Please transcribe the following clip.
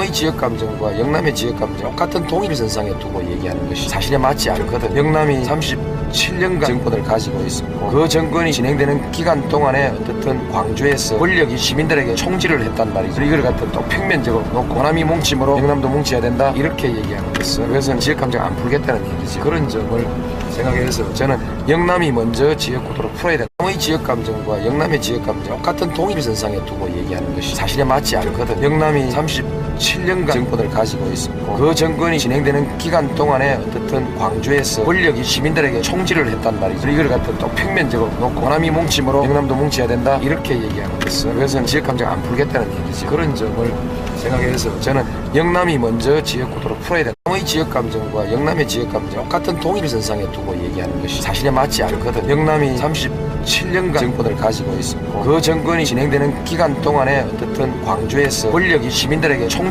의 지역 감정과 영남의 지역 감정 똑같은 동일선상에 두고 얘기하는 것이 사실에 맞지 않거든. 영남이 37년간 정권을 가지고 있었고 그 정권이 진행되는 기간 동안에 어떻든 광주에서 권력이 시민들에게 총질을 했단 말이죠. 이걸 갖다 또 평면적으로 놓고 호남이 뭉치므로 영남도 뭉쳐야 된다 이렇게 얘기하는 것은 그것은 지역 감정 안 풀겠다는 얘기지. 그런 점을 생각해서 저는 영남이 먼저 지역 구도로 풀어야 된다. 의 지역 감정과 영남의 지역 감정 똑같은 동일선상에 두고 얘기하는 것이 사실에 맞지 않거든. 영남이 37년간 정권을 가지고 있었고 그 정권이 진행되는 기간 동안에 어떻든 광주에서 권력이 시민들에게 총질을 했단 말이죠. 이걸 갖다 또 평면적으로 놓고 호남이 뭉치므로 영남도 뭉쳐야 된다 이렇게 얘기하는 것은 그것은 지역 감정 안 풀겠다는 얘기지. 그런 점을 생각해서 저는 영남이 먼저 지역 구도로 풀어야 된다. 의 지역 감정과 영남의 지역 감정 똑같은 동일선상에 두고 얘기하는 것이 사실에 맞지 않거든. 영남이 37년간 정권을 가지고 있었고 그 정권이 진행되는 기간 동안에 어떻든 광주에서 권력이 시민들에게 총질